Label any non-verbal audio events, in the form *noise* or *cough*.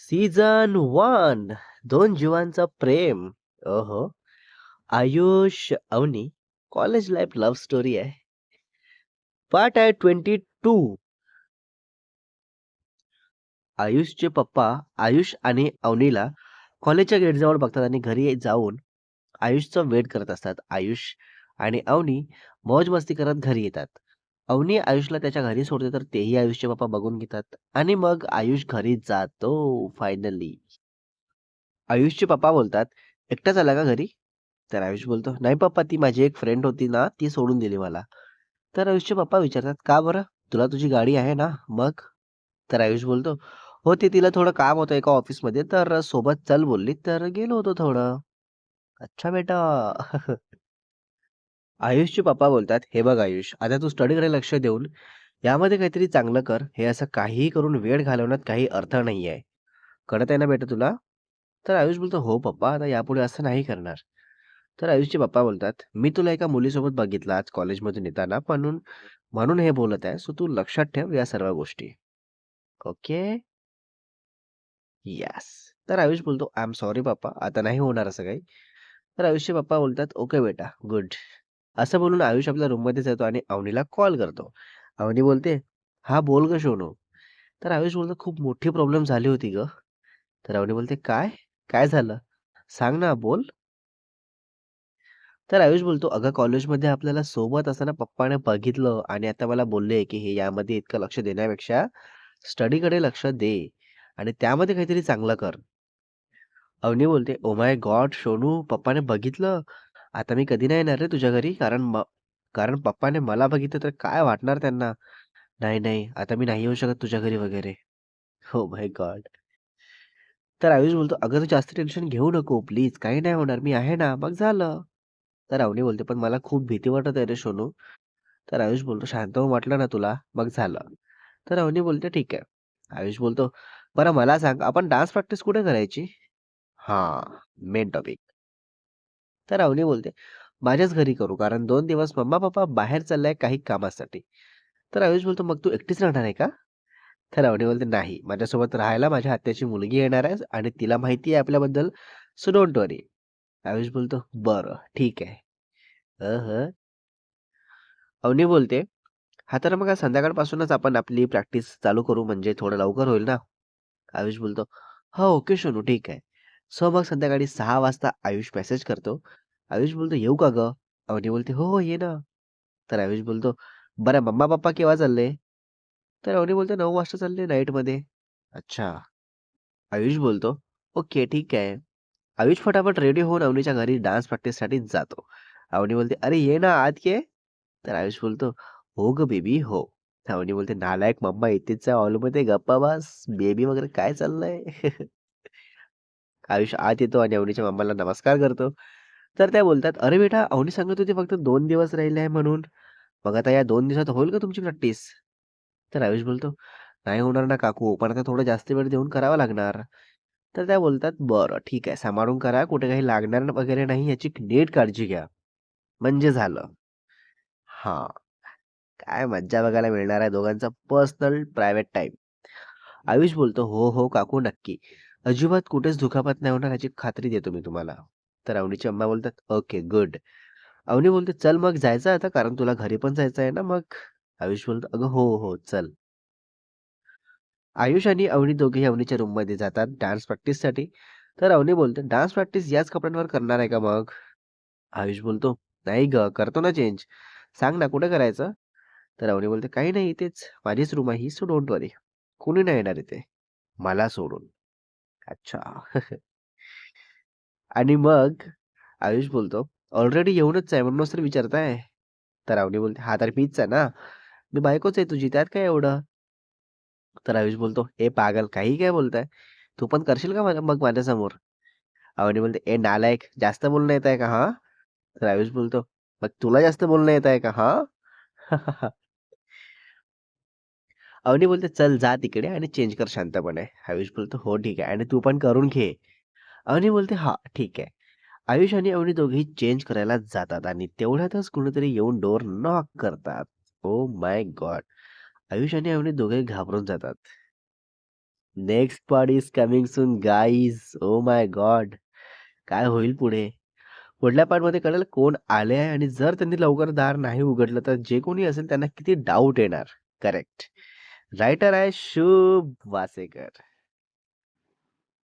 Season one दोन जीवांचा प्रेम. ओहो! Ayush, Avani college life love story आहे. पार्ट आहे 22. आयुषचे पप्पा आयुष आणि अवनीला कॉलेजच्या गेटजवळ बघतात आणि घरी जाऊन आयुषचं वेट करत असतात. आयुष आणि अवनी मौज-मस्ती करत घरी येतात. अवनी आयुषला त्याच्या घरी सोडते तर तेही आयुषचे पप्पा बघून घेतात आणि मग आयुष घरी जातो फायनली. आयुषचे पप्पा बोलतात, "एकटाच आला का घरी?" तर आयुष बोलतो, "नाही पप्पा, ती माझी एक फ्रेंड होती ना, ती सोडून दिली मला." तर आयुषचे पप्पा विचारतात, "का बरं? तुला तुझी गाडी आहे ना, मग?" तर आयुष बोलतो, "हो, ते तिला थोडं काम होतं एका ऑफिसमध्ये, तर सोबत चल बोलली, तर गेलो होतो थोडं." "अच्छा बेटा." *laughs* आयुषचे पप्पा बोलतात, "हे बघ आयुष, आता तू स्टडीकडे लक्ष देऊन यामध्ये काहीतरी चांगलं कर. हे असं काहीही करून वेळ घालवण्यात काही अर्थ नाहीये. कळत आहे ना बेटा तुला?" तर आयुष बोलतो, "हो पप्पा, आता यापुढे असं नाही करणार." तर आयुषचे पप्पा बोलतात, "मी तुला एका मुलीसोबत बघितलं आज कॉलेजमधून येताना, म्हणून म्हणून हे बोलत आहे. सो तू लक्षात ठेव या सर्व गोष्टी." ओके? यस तर आयुष बोलतो, "आय एम सॉरी पप्पा, आता नाही होणार असं काही." तर आयुषचे पप्पा बोलतात, "ओके बेटा, गुड." असं बोलून आयुष आपल्या रूममध्ये जातो आणि अवनीला कॉल करतो. अवनी बोलते, "हां, बोल गं सोनू." तर आयुष बोलतो, "खूप मोठी प्रॉब्लेम झाली होती गं." तर अवनी बोलते, "काय? काय झालं? सांग ना, बोल." तर आयुष बोलतो, "अगं कॉलेजमध्ये आपल्याला सोबत असताना पप्पाने बघितलं आणि आता मला बोलले, की हे यामध्ये इतकं लक्ष देण्यापेक्षा स्टडीकडे लक्ष दे आणि त्यामध्ये काहीतरी चांगलं कर." अवनी बोलते, "ओह माय गॉड! सोनू, पप्पाने बघितलं? आता मी कधी नाही येणार रे तुझ्या घरी, कारण कारण पप्पाने मला बघितलं तर काय वाटणार त्यांना? नाही, नाही, आता मी नाही येऊ शकत तुझ्या घरी वगैरे." हो माय गॉड! तर आयुष बोलतो, "अगं तू जास्त टेन्शन घेऊ नको प्लीज. काही नाही होणार. मी आहे ना." मग झालं. तर अवनी बोलते, "पण मला खूप भीती वाटत आहे रे सोनू." तर आयुष बोलतो, "शांत वाटलं ना तुला." मग झालं. तर अवनी बोलते, "ठीक आहे." आयुष बोलतो, "बरं मला सांग, आपण डान्स प्रॅक्टिस कुठे करायची?" हां, मेन टॉपिक. तर अवनी बोलते, "माझ्याच घरी करू, कारण दोन दिवस मम्मा-पप्पा बाहेर चाललाय काही कामासाठी." तर आयुष बोलतो, "मग तू एकटीच राहणार आहे का?" तर अवनी बोलते, "नाही, माझ्यासोबत राहायला माझ्या आत्याची मुलगी येणार आहे आणि तिला माहिती आहे आपल्याबद्दल, सो डोंट वरी." आयुष बोलतो, "बरं, ठीक आहे." हं, हं. अवनी बोलते, हा तर मग संध्याकाळपासूनच आपण आपली प्रॅक्टिस चालू करू, म्हणजे थोडं लवकर होईल ना?" आयुष बोलतो, "हो, ओके सोनू, ठीक आहे." सो मग संध्याकाळी सहा वाजता आयुष मेसेज करतो. आयुष बोलतो, "येऊ का गं?" अवनी बोलते, "हो, हो, ये ना." तर आयुष बोलतो, "बरं मम्मा-पप्पा केव्हा चालले?" तर अवनी बोलते, नऊ वाजता चालले नाईटमध्ये." "अच्छा." आयुष बोलतो, "ओके, ठीक आहे." आयुष फटाफट रेडी होऊन अवनीच्या घरी डान्स प्रॅक्टिससाठी जातो. अवनी बोलते, "अरे ये ना, आत ये." तर आयुष बोलतो, "हो ग बेबी, हो." अवनी बोलते, "नालायक मम्मा इथेच आहे हॉलमध्ये, गप्पा बस. बेबी वगैरे काय चाललंय?" *laughs* आयुष आत येतो आणि अवनीच्या मम्माला नमस्कार करतो. तर त्या बोलतात, "अरे बेटा, अवनी सांगत होती फक्त दोन दिवस राहिले आहे म्हणून. मग आता या दोन दिवसात होईल का तुमची प्रॅक्टिस?" तर आयुष बोलतो, "नाही होणार ना काकू, पण आता थोडं जास्त वेळ देऊन करावं लागणार." तर त्या बोलतात, "बरं, ठीक आहे. सांभाळून करा. कुठे काही लागणार वगैरे नाही याची नीट काळजी घ्या." म्हणजे झालं. हा काय मज्जा बघायला मिळणार आहे दोघांचा पर्सनल प्रायव्हेट टाइम आयुष बोलतो, "हो, हो काकू, नक्की. अजिबात कुठेच दुखापत नाही होणार याची खात्री देतो मी तुम्हाला." तर अवनीची अम्मा बोलतात, "ओके, गुड." अवनी बोलते, "चल मग जायचं आता, कारण तुला घरी पण जायचं आहे ना मग?" आयुष बोलतो, "अगं हो, हो, चल." आयुष आणि अवनी दोघेही अवनीच्या रूममध्ये जातात डान्स प्रॅक्टिससाठी. तर अवनी बोलते, "डान्स प्रॅक्टिस याच कपड्यांवर करणार आहे का मग?" आयुष बोलतो, "नाही गं, करतो ना चेंज. सांग ना कुठे करायचं?" तर अवनी बोलते, "काही नाही, इथेच माझीच रूम आहे ही, सो डोंट वरी. कोणी नाही येणार इथे, मला सोडून." अच्छा. आणि मग आयुष बोलतो, "ऑलरेडी येऊनच आहे म्हणूनच तर विचारताय?" तर अवनी बोलते, "हां, तर मीच आहे ना. मी बायकोच आहे तुझी, त्यात काय एवढं?" तर आयुष बोलतो, "ए पागल, काही काय बोलताय? तू पण करशील का माझ्या मग माझ्यासमोर?" अवनी बोलते, "ए नालायक, जास्त बोलणं येत आहे का हां?" तर आयुष बोलतो, "मग तुला जास्त बोलणं येत आहे का हां?" *laughs* अवनी बोलते, "चल जा तिकडे आणि चेंज कर शांतपणे." आयुष बोलतो, "हो ठीक आहे आणि तू पण करून घे." अवनी बोलते, हा ठीक आहे." आयुष आणि अवनी दोघेही चेंज करायला जातात आणि तेवढ्यातच कुणीतरी येऊन डोर नॉक करतात. ओ माय गॉड! आयुष आणि अवनी दोघे घाबरून जातात. Next part is coming soon guys. Oh my god! काय होईल पुढे? पुढल्या पार्टमध्ये कळेल कोण आले आहे आणि जर त्यांनी लवकर दार नाही उघडलं तर जे कोणी असेल त्यांना किती डाऊट येणार. करेक्ट. रायटर आहे शुभ वासेकर.